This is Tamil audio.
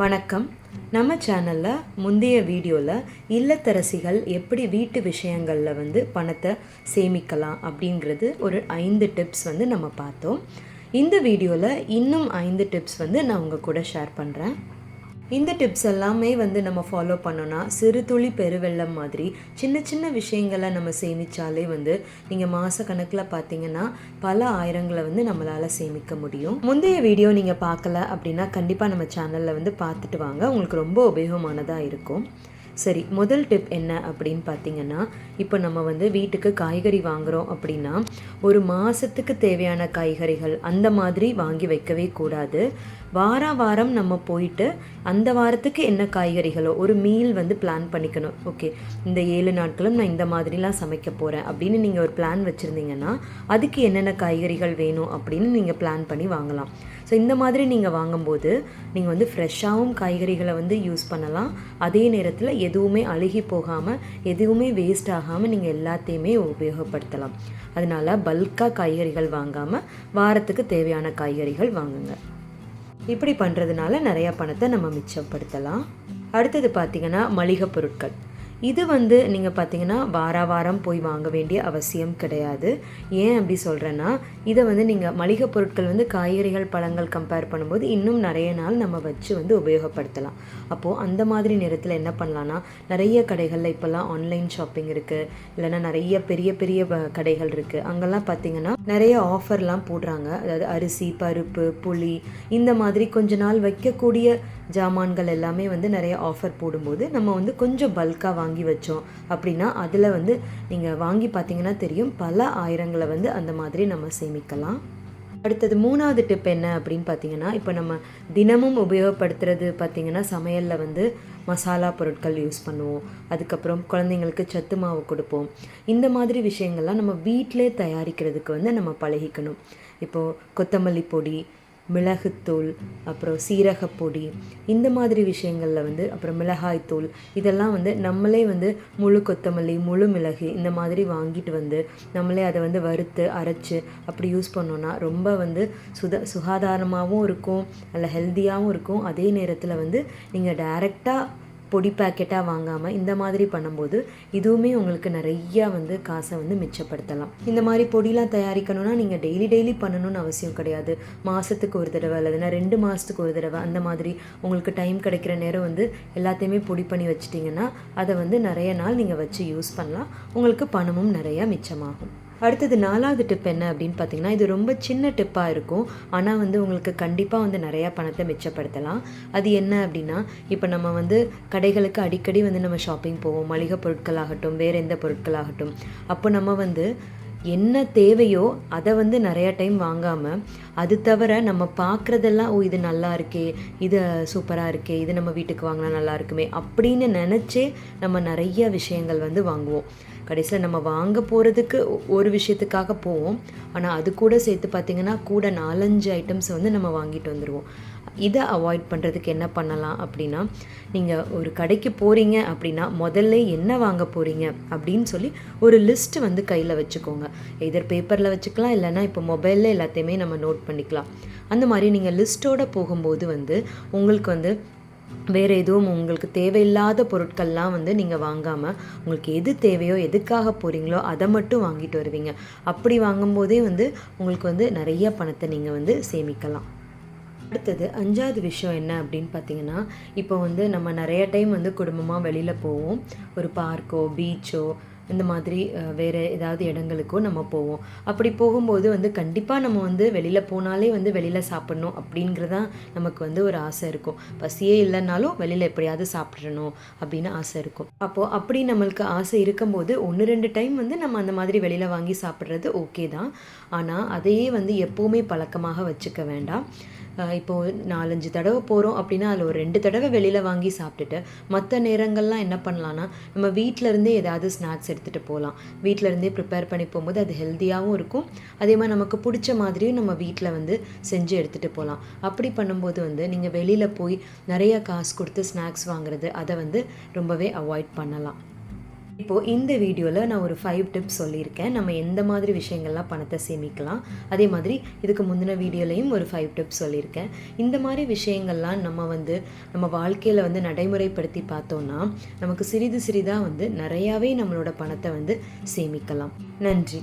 வணக்கம். நம்ம சேனலில் முந்தைய வீடியோவில் இல்லத்தரசிகள் எப்படி வீட்டு விஷயங்களில் வந்து பணத்தை சேமிக்கலாம் அப்படிங்கிறது ஒரு ஐந்து டிப்ஸ் வந்து நம்ம பார்த்தோம். இந்த வீடியோவில் இன்னும் ஐந்து டிப்ஸ் வந்து நான் உங்கள் கூட ஷேர் பண்ணுறேன் இந்த டிப்ஸ் எல்லாமே வந்து நம்ம ஃபாலோ பண்ணோன்னா சிறு துளி பெருவெள்ளம் மாதிரி சின்ன சின்ன விஷயங்களை நம்ம சேமித்தாலே வந்து நீங்கள் மாத கணக்கில் பார்த்தீங்கன்னா பல ஆயிரங்களை வந்து நம்மளால் சேமிக்க முடியும். முந்தைய வீடியோ நீங்கள் பார்க்கல அப்படின்னா கண்டிப்பாக நம்ம சேனலில் வந்து பார்த்துட்டு வாங்க. உங்களுக்கு ரொம்ப உபயோகமானதாக இருக்கும். சரி முதல் டிப் என்ன அப்படின்னு பார்த்தீங்கன்னா இப்போ நம்ம வந்து வீட்டுக்கு காய்கறி வாங்குகிறோம் அப்படின்னா ஒரு மாதத்துக்கு தேவையான காய்கறிகள் அந்த மாதிரி வாங்கி வைக்கவே கூடாது. வார வாரம் நம்ம போயிட்டு அந்த வாரத்துக்கு என்ன காய்கறிகளோ ஒரு மீல் வந்து பிளான் பண்ணிக்கணும். ஓகே இந்த ஏழு நாட்களும் நான் இந்த மாதிரிலாம் சமைக்க போகிறேன் அப்படின்னு நீங்கள் ஒரு பிளான் வச்சுருந்தீங்கன்னா அதுக்கு என்னென்ன காய்கறிகள் வேணும் அப்படின்னு நீங்கள் பிளான் பண்ணி வாங்கலாம். ஸோ இந்த மாதிரி நீங்கள் வாங்கும்போது நீங்கள் வந்து ஃப்ரெஷ்ஷாகவும் காய்கறிகளை வந்து யூஸ் பண்ணலாம். அதே நேரத்தில் எதுவுமே அழுகி போகாமல் எதுவுமே வேஸ்ட் ஆகாமல் நீங்கள் எல்லாத்தையுமே உபயோகப்படுத்தலாம். அதனால் பல்காக காய்கறிகள் வாங்காமல் வாரத்துக்கு தேவையான காய்கறிகள் வாங்குங்க. இப்படி பண்ணுறதுனால நிறையா பணத்தை நம்ம மிச்சப்படுத்தலாம். அடுத்தது பார்த்திங்கன்னா மளிகை பொருட்கள். இது வந்து நீங்கள் பார்த்தீங்கன்னா வார வாரம் போய் வாங்க வேண்டிய அவசியம் கிடையாது. ஏன் அப்படி சொல்கிறேன்னா இதை வந்து நீங்கள் மளிகை பொருட்கள் வந்து காய்கறிகள் பழங்கள் கம்பேர் பண்ணும்போது இன்னும் நிறைய நாள் நம்ம வச்சு வந்து உபயோகப்படுத்தலாம். அப்போது அந்த மாதிரி நேரத்தில் என்ன பண்ணலான்னா நிறைய கடைகளில் இப்போல்லாம் ஆன்லைன் ஷாப்பிங் இருக்குது இல்லைன்னா நிறைய பெரிய பெரிய வ- கடைகள் இருக்குது அங்கெல்லாம் பார்த்தீங்கன்னா நிறைய ஆஃபர்லாம் போடுறாங்க. அதாவது அரிசி பருப்பு புளி இந்த மாதிரி கொஞ்ச நாள் வைக்கக்கூடிய ஜாமான்கள் எல்லாமே வந்து நிறைய ஆஃபர் போடும்போது நம்ம வந்து கொஞ்சம் பல்காக வாங்கி வச்சோம் அப்படின்னா அதில் வந்து நீங்கள் வாங்கி பார்த்தீங்கன்னா தெரியும். பல ஆயிரங்களை வந்து அந்த மாதிரி நம்ம சேமிக்கலாம். அடுத்தது மூணாவது டிப் என்ன அப்படின்னு பார்த்தீங்கன்னா இப்போ நம்ம தினமும் உபயோகப்படுத்துறது பார்த்தீங்கன்னா சமையலில் வந்து மசாலா பொருட்கள் யூஸ் பண்ணுவோம். அதுக்கப்புறம் குழந்தைங்களுக்கு சத்து மாவு கொடுப்போம். இந்த மாதிரி விஷயங்கள்லாம் நம்ம வீட்டிலே தயாரிக்கிறதுக்கு வந்து நம்ம பழகிக்கணும். இப்போது கொத்தமல்லி பொடி மிளகுத்தூள் அப்புறம் சீரகப்பொடி இந்த மாதிரி விஷயங்களில் வந்து அப்புறம் மிளகாய்த்தூள் இதெல்லாம் வந்து நம்மளே வந்து முழு கொத்தமல்லி முழு மிளகு இந்த மாதிரி வாங்கிட்டு வந்து நம்மளே அதை வந்து வறுத்து அரைச்சு அப்படி யூஸ் பண்ணோன்னா ரொம்ப வந்து சுத சுகாதாரமாகவும் இருக்கும் நல்ல ஹெல்த்தியாகவும் இருக்கும். அதே நேரத்தில் வந்து நீங்கள் டைரெக்டாக பொடி பேக்கெட்டாக வாங்காமல் இந்த மாதிரி பண்ணும்போது இதுவுமே உங்களுக்கு நிறையா வந்து காசை வந்து மிச்சப்படுத்தலாம். இந்த மாதிரி பொடிலாம் தயாரிக்கணும்னா நீங்கள் டெய்லி டெய்லி பண்ணணும்னு அவசியம் கிடையாது. மாதத்துக்கு ஒரு தடவை இல்லைன்னா ரெண்டு மாதத்துக்கு ஒரு தடவை அந்த மாதிரி உங்களுக்கு டைம் கிடைக்கிற நேரம் வந்து எல்லாத்தையுமே பொடி பண்ணி வச்சிட்டிங்கன்னா அதை வந்து நிறைய நாள் நீங்கள் வச்சு யூஸ் பண்ணலாம். உங்களுக்கு பணமும் நிறையா மிச்சமாகும். அடுத்தது நாலாவது டிப் என்ன அப்படின்னு பார்த்தீங்கன்னா இது ரொம்ப சின்ன டிப்பாக இருக்கும். ஆனால் வந்து உங்களுக்கு கண்டிப்பாக வந்து நிறையா பணத்தை மிச்சப்படுத்தலாம். அது என்ன அப்படின்னா இப்போ நம்ம வந்து கடைகளுக்கு அடிக்கடி வந்து நம்ம ஷாப்பிங் போவோம். மளிகை பொருட்களாகட்டும் வேறு எந்த பொருட்களாகட்டும். அப்போ நம்ம வந்து என்ன தேவையோ அதை வந்து நிறையா டைம் வாங்காமல் அது தவிர நம்ம பார்க்குறதெல்லாம் ஓ இது நல்லா இருக்கே இது சூப்பராக இருக்கே இது நம்ம வீட்டுக்கு வாங்கினா நல்லா இருக்குமே அப்படின்னு நினச்சே நம்ம நிறைய விஷயங்கள் வந்து வாங்குவோம். கடைசியில் நம்ம வாங்க போகிறதுக்கு ஒரு விஷயத்துக்காக போவோம். ஆனால் அது கூட சேர்த்து பார்த்திங்கன்னா கூட நாலஞ்சு ஐட்டம்ஸ் வந்து நம்ம வாங்கிட்டு வந்துடுவோம் இதை அவாய்ட் பண்ணுறதுக்கு என்ன பண்ணலாம் அப்படின்னா நீங்கள் ஒரு கடைக்கு போகிறீங்க அப்படின்னா முதல்ல என்ன வாங்க போகிறீங்க அப்படின்னு சொல்லி ஒரு லிஸ்ட் வந்து கையில் வச்சுக்கோங்க. எதர் பேப்பரில் வச்சுக்கலாம் இல்லைன்னா இப்போ மொபைலில் எல்லாத்தையுமே நம்ம நோட் பண்ணிக்கலாம். அந்த மாதிரி நீங்கள் லிஸ்ட்டோடு போகும்போது வந்து உங்களுக்கு வந்து வேறு எதுவும் உங்களுக்கு தேவையில்லாத பொருட்கள்லாம் வந்து நீங்கள் வாங்காமல் உங்களுக்கு எது தேவையோ எதுக்காக போகிறீங்களோ அதை மட்டும் வாங்கிட்டு வருவீங்க. அப்படி வாங்கும்போதே வந்து உங்களுக்கு வந்து நிறைய பணத்தை நீங்கள் வந்து சேமிக்கலாம். அடுத்தது அஞ்சாவது விஷயம் என்ன அப்படின்னு பார்த்தீங்கன்னா இப்போ வந்து நம்ம நிறைய டைம் வந்து குடும்பமாக வெளியில் போவோம். ஒரு பார்க்கோ பீச்சோ இந்த மாதிரி வேறு ஏதாவது இடங்களுக்கோ நம்ம போவோம். அப்படி போகும்போது வந்து கண்டிப்பாக நம்ம வந்து வெளியில் போனாலே வந்து வெளியில் சாப்பிட்ணும் அப்படிங்கிறதான் நமக்கு வந்து ஒரு ஆசை இருக்கும். பசியே இல்லைனாலும் வெளியில் எப்படியாவது சாப்பிட்றணும் அப்படின்னு ஆசை இருக்கும். அப்போது அப்படி நம்மளுக்கு ஆசை இருக்கும்போது ஒன்று ரெண்டு டைம் வந்து நம்ம அந்த மாதிரி வெளியில் வாங்கி சாப்பிட்றது ஓகே தான். ஆனால் அதையே வந்து எப்போவுமே பழக்கமாக வச்சுக்க வேண்டாம். இப்போது நாலஞ்சு தடவை போகிறோம் அப்படின்னா அதில் ஒரு ரெண்டு தடவை வெளியில் வாங்கி சாப்பிட்டுட்டு மற்ற நேரங்கள்லாம் என்ன பண்ணலான்னா நம்ம வீட்டிலருந்தே ஏதாவது ஸ்நாக்ஸ் எடுத்துகிட்டு போகலாம் வீட்டில இருந்தே ப்ரிப்பேர் பண்ணி போகும்போது அது ஹெல்த்தியாகவும் இருக்கும். அதே மாதிரி நமக்கு பிடிச்ச மாதிரியும் நம்ம வீட்டில் வந்து செஞ்சு எடுத்துகிட்டு போகலாம் அப்படி பண்ணும்போது வந்து நீங்கள் வெளியில் போய் நிறைய காசு கொடுத்து ஸ்நாக்ஸ் வாங்குறது அதை வந்து ரொம்பவே அவாய்ட் பண்ணலாம். இப்போது இந்த வீடியோவில் நான் ஒரு ஃபைவ் டிப்ஸ் சொல்லியிருக்கேன். நம்ம எந்த மாதிரி விஷயங்கள்லாம் பணத்தை சேமிக்கலாம்? அதே மாதிரி இதுக்கு முந்தின வீடியோலையும் ஒரு ஃபைவ் டிப்ஸ் சொல்லியிருக்கேன். இந்த மாதிரி விஷயங்கள்லாம் நம்ம வந்து நம்ம வாழ்க்கையில் வந்து நடைமுறைப்படுத்தி பார்த்தோன்னா நமக்கு சிறிது சிறிதாக வந்து நிறையாவே நம்மளோட பணத்தை வந்து சேமிக்கலாம். நன்றி.